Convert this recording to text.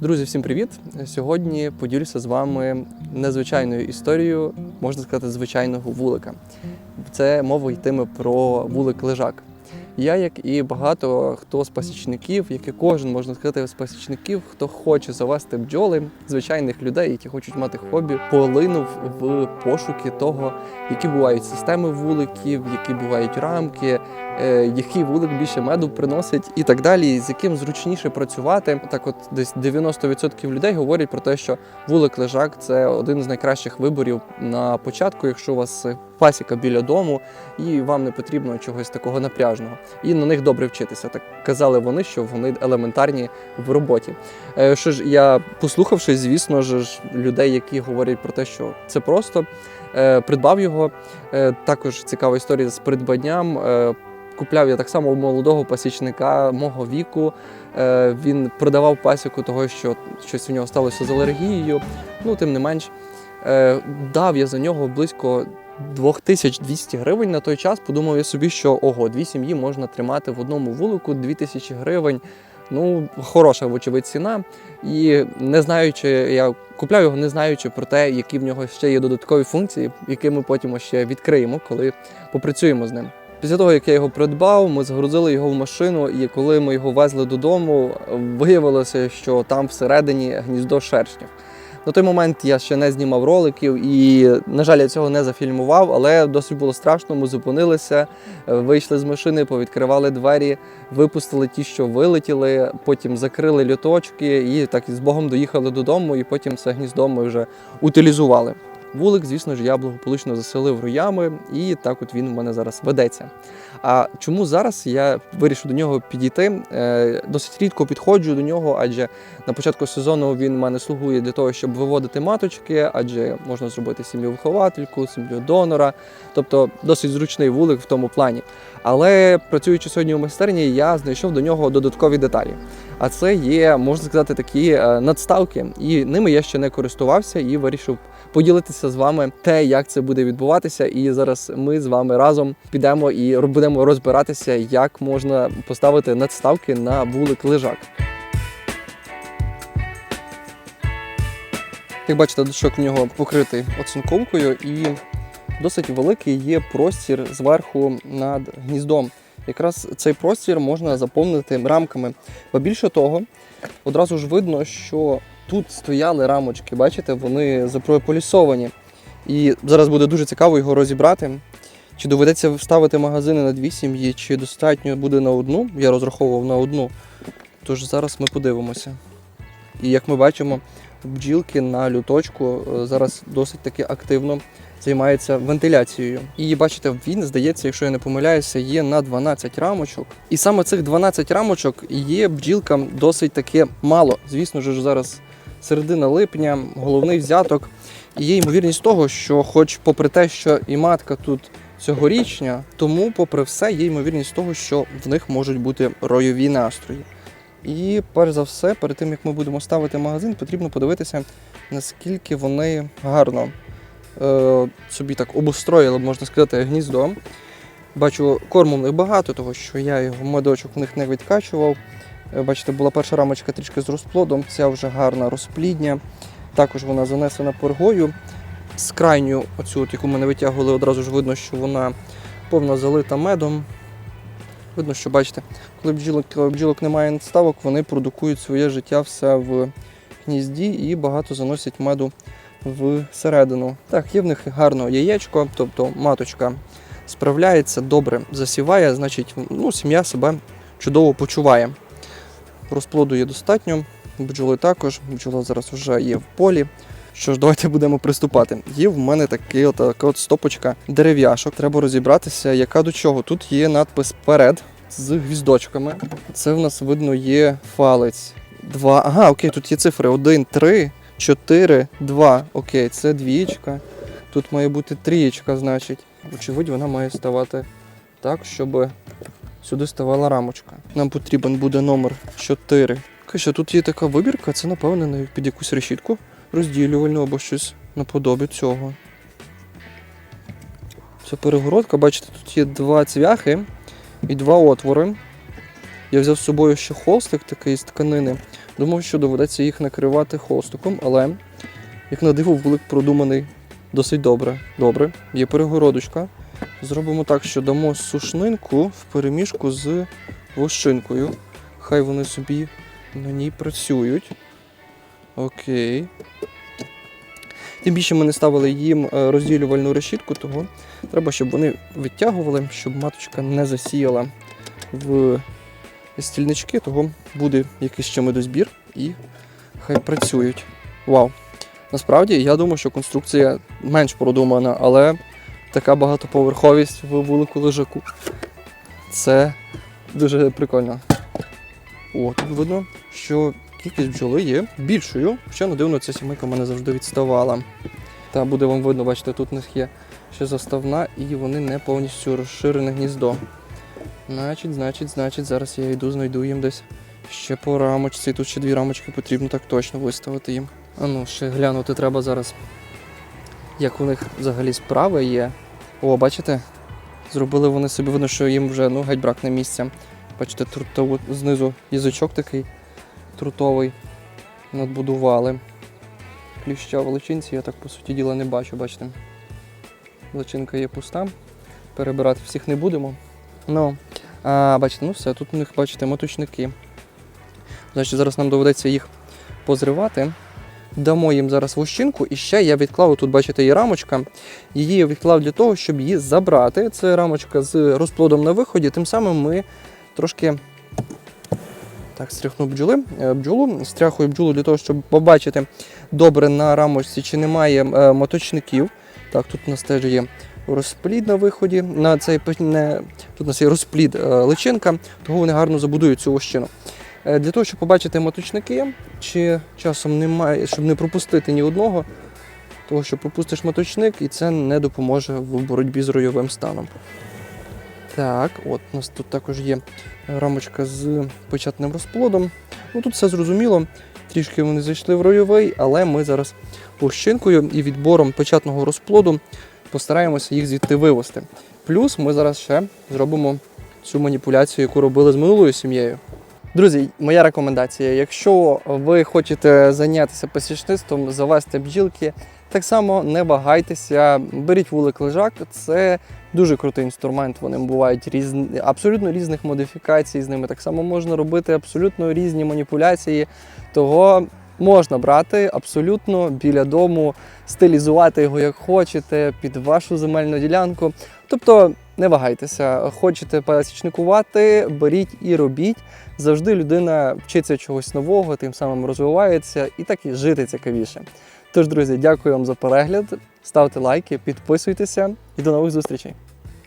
Друзі, всім привіт! Сьогодні поділюся з вами незвичайною історією, можна сказати, звичайного вулика. Це мова йтиме про вулик лежак. Я, як і багато хто з пасічників, як і кожен можна сказати з пасічників, хто хоче завести бджоли, звичайних людей, які хочуть мати хобі, полинув в пошуки того, які бувають системи вуликів, які бувають рамки, е, який вулик більше меду приносить і так далі, з яким зручніше працювати. Так, от десь 90% людей говорять про те, що вулик лежак це один з найкращих виборів на початку, якщо у вас пасіка біля дому, і вам не потрібно чогось такого напряжного. І на них добре вчитися. Так казали вони, що вони елементарні в роботі. Е, Що ж, я послухавши, звісно ж, людей, які говорять про те, що це просто. е, Придбав його. Е, Також цікава історія з придбанням. Купляв я так само у молодого пасічника мого віку. Він продавав пасіку того, що щось у нього сталося з алергією. Ну, тим не менш, дав я за нього близько 2200 гривень на той час. Подумав я собі, що ого, дві сім'ї можна тримати в одному вулику, 2000 гривень. Ну, хороша, вочевидь, ціна. І не знаючи, я купляв його, не знаючи про те, які в нього ще є додаткові функції, які ми потім ще відкриємо, коли попрацюємо з ним. Після того, як я його придбав, ми загрузили його в машину, і коли ми його везли додому, виявилося, що там всередині гніздо шершнів. На той момент я ще не знімав роликів і, на жаль, я цього не зафільмував, але досить було страшно. Ми зупинилися, вийшли з машини, повідкривали двері, випустили ті, що вилетіли, потім закрили льоточки і так з Богом доїхали додому, і потім це гніздо ми вже утилізували. Вулик, звісно ж, я благополучно заселив роями, і так от він в мене зараз ведеться. А чому зараз я вирішив до нього підійти? Е, Досить рідко підходжу до нього, адже на початку сезону він в мене слугує для того, щоб виводити маточки, адже можна зробити сім'ю виховательку, сім'ю донора, тобто досить зручний вулик в тому плані. Але працюючи сьогодні у майстерні, я знайшов до нього додаткові деталі. А це є, можна сказати, такі е, надставки, і ними я ще не користувався і вирішив поділитися з вами те, як це буде відбуватися. І зараз ми з вами разом підемо і будемо розбиратися, як можна поставити надставки на вулик лежак. Як бачите, дощок в нього покритий оцинковкою і досить великий є простір зверху над гніздом. Якраз цей простір можна заповнити рамками. Бо більше того, одразу ж видно, що тут стояли рамочки, бачите, вони запрополісовані. І зараз буде дуже цікаво його розібрати. Чи доведеться вставити магазини на дві сім'ї, чи достатньо буде на одну. Я розраховував на одну. Тож зараз ми подивимося. І як ми бачимо, бджілки на люточку е, зараз досить таки активно займаються вентиляцією. І бачите, він здається, якщо я не помиляюся, є на 12 рамочок. І саме цих 12 рамочок є бджілкам досить таки мало. Звісно ж, зараз середина липня, головний взяток. І є ймовірність того, що, хоч попри те, що і матка тут цьогорічня, тому, попри все, є ймовірність того, що в них можуть бути ройові настрої. І перш за все, перед тим як ми будемо ставити магазин, потрібно подивитися, наскільки вони гарно е, собі так обустроїли, можна сказати, гніздо. Бачу, корму в них багато, того що я його медочок в них не відкачував. Е, Бачите, була перша рамочка трішки з розплодом, ця вже гарна розплідня. Також вона занесена пергою. З крайню, оцю, от, яку ми не витягували, одразу ж видно, що вона повна залита медом. Видно, що бачите, коли бджілок, бджілок немає надставок, вони продукують своє життя все в гнізді і багато заносять меду всередину. Так, є в них гарне яєчко, тобто маточка справляється, добре засіває, значить, ну, сім'я себе чудово почуває. Розплоду є достатньо, бджоли також, бджола зараз вже є в полі. Що ж, давайте будемо приступати. Є в мене така от стопочка дерев'яшок. Треба розібратися, яка до чого. Тут є надпис перед з гвіздочками. Це в нас видно є фалець. Два. Ага, окей, тут є цифри 1, 3, 4, 2. Окей, це двієчка. Тут має бути трієчка, значить. Очевидь, вона має ставати так, щоб сюди ставала рамочка. Нам потрібен буде номер 4. Каже, тут є така вибірка, це напевне на- під якусь решітку розділювальну або щось наподобі цього. Це перегородка, бачите, тут є два цвяхи і два отвори. Я взяв з собою ще холстик такий з тканини. Думав, що доведеться їх накривати холстиком, але, як на диво, вулик продуманий досить добре. Добре, є перегородочка. Зробимо так, що дамо сушнинку в переміжку з вощинкою. Хай вони собі на ній працюють. Окей. Тим більше ми не ставили їм е, розділювальну решітку, того треба, щоб вони відтягували, щоб маточка не засіяла в стільнички, того буде якийсь ще медозбір і хай працюють. Вау! Насправді я думаю, що конструкція менш продумана, але така багатоповерховість в вулику лежаку. Це дуже прикольно. О, тут видно, що кількість бджоли є більшою, хоча не дивно, ця сімейка в мене завжди відставала. Та буде вам видно, бачите, тут у них є ще заставна і вони не повністю розширене гніздо. Значить, значить, значить, зараз я йду, знайду їм десь ще по рамочці. Тут ще дві рамочки потрібно так точно виставити їм. А ну, ще глянути треба зараз, як у них взагалі справи є. О, бачите? Зробили вони собі видно, що їм вже ну, геть бракне місця. Бачите, трутово, знизу язичок такий трутовий надбудували. Кліща в личинці я так по суті діла не бачу, бачите. Личинка є пуста. Перебирати всіх не будемо. Ну, а, бачите, ну все, тут у них, бачите, моточники. Значить, зараз нам доведеться їх позривати. Дамо їм зараз вощинку, і ще я відклав, тут бачите, є рамочка. Її я відклав для того, щоб її забрати. Це рамочка з розплодом на виході. Тим самим ми трошки так, стряхну бджоли, е, бджолу, стряхую бджолу для того, щоб побачити добре на рамочці, чи немає е, моточників. Так, тут у нас теж є розплід на виході. На цей не, тут у нас є розплід е, личинка, того вони гарно забудують цю вощину. Е, Для того, щоб побачити моточники, чи часом немає, щоб не пропустити ні одного, того що пропустиш моточник, і це не допоможе в боротьбі з ройовим станом. Так, от у нас тут також є рамочка з печатним розплодом. Ну тут все зрозуміло. Трішки вони зайшли в ройовий, але ми зараз пощинкою і відбором печатного розплоду постараємося їх звідти вивести. Плюс ми зараз ще зробимо цю маніпуляцію, яку робили з минулою сім'єю. Друзі, моя рекомендація: якщо ви хочете зайнятися пасічництвом, завести бджілки, так само не вагайтеся, беріть вулик лежак, це дуже крутий інструмент. Вони бувають різні, абсолютно різних модифікацій. З ними так само можна робити абсолютно різні маніпуляції. Того можна брати абсолютно біля дому, стилізувати його як хочете, під вашу земельну ділянку. Тобто не вагайтеся, хочете пасічникувати, беріть і робіть. Завжди людина вчиться чогось нового, тим самим розвивається і так і жити цікавіше. Тож, друзі, дякую вам за перегляд. Ставте лайки, підписуйтеся і до нових зустрічей.